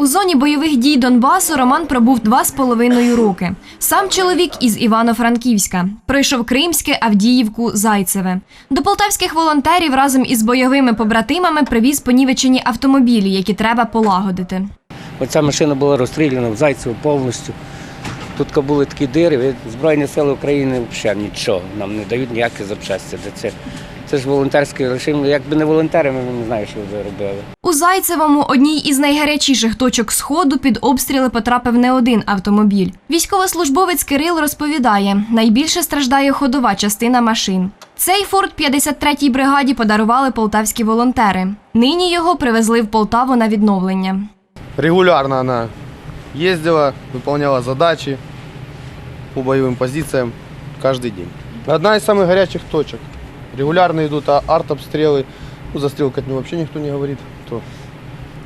У зоні бойових дій Донбасу Роман пробув два з половиною роки. Сам чоловік із Івано-Франківська пройшов Кримське, Авдіївку, Зайцеве. До полтавських волонтерів разом із бойовими побратимами привіз понівечені автомобілі, які треба полагодити. Оця машина була розстріляна в Зайцево повністю. Тут були такі дири, Збройні сили України взагалі нічого нам не дають ніякі запчасті. Це, це ж волонтерське режим. Якби не волонтери, ми не знаю, що ви робили. У Зайцевому, одній із найгарячіших точок сходу, під обстріли потрапив не один автомобіль. Військовослужбовець Кирил розповідає, найбільше страждає ходова частина машин. Цей форт 53-й бригаді подарували полтавські волонтери. Нині його привезли в Полтаву на відновлення. Регулярно она ездила, выполняла задачи по боевым позициям каждый день. Одна из самых горячих точек. Регулярно идут а- артобстрелы. Ну, застрелка от него вообще никто не говорит. То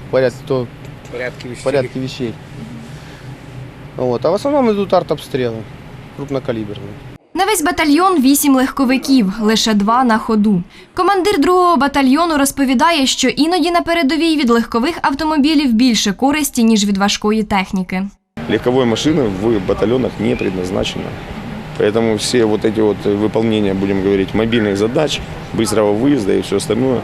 в порядке, то Порядки в порядке вещей. Вот. А в основном идут артобстрелы крупнокалиберные. На весь батальйон вісім легковиків, лише два на ходу. Командир другого батальйону розповідає, що іноді на передовій від легкових автомобілів більше користі, ніж від важкої техніки. Легковой машины в батальонах не предназначено. Поэтому все вот эти вот выполнения, будем говорить, мобильных задач, быстрого выезда и все остальное,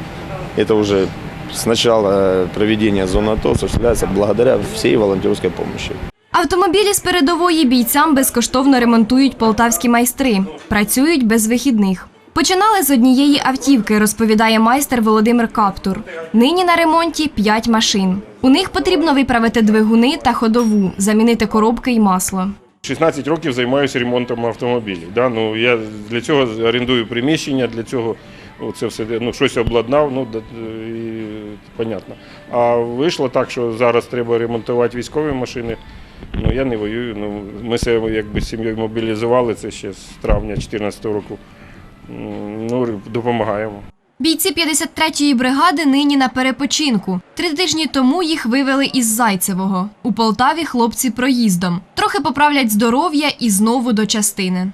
это уже с начала проведения зоны АТО осуществляется благодаря всей волонтерской помощи. Автомобілі з передової бійцям безкоштовно ремонтують полтавські майстри. Працюють без вихідних. Починали з однієї автівки, розповідає майстер Володимир Каптур. Нині на ремонті п'ять машин. У них потрібно виправити двигуни та ходову, замінити коробки і масло. 16 років займаюся ремонтом автомобілів. Да? Ну, я для цього орендую приміщення, для цього це все ну, щось обладнав, ну, і, понятно. А вийшло так, що зараз треба ремонтувати військові машини. Ну, я не воюю. Ну, ми себе якби сім'єю мобілізували, це ще з травня 2014 року. Ну, допомагаємо. Бійці 53-ї бригади нині на перепочинку. Три тижні тому їх вивели із Зайцевого. У Полтаві хлопці проїздом. Трохи поправлять здоров'я і знову до частини.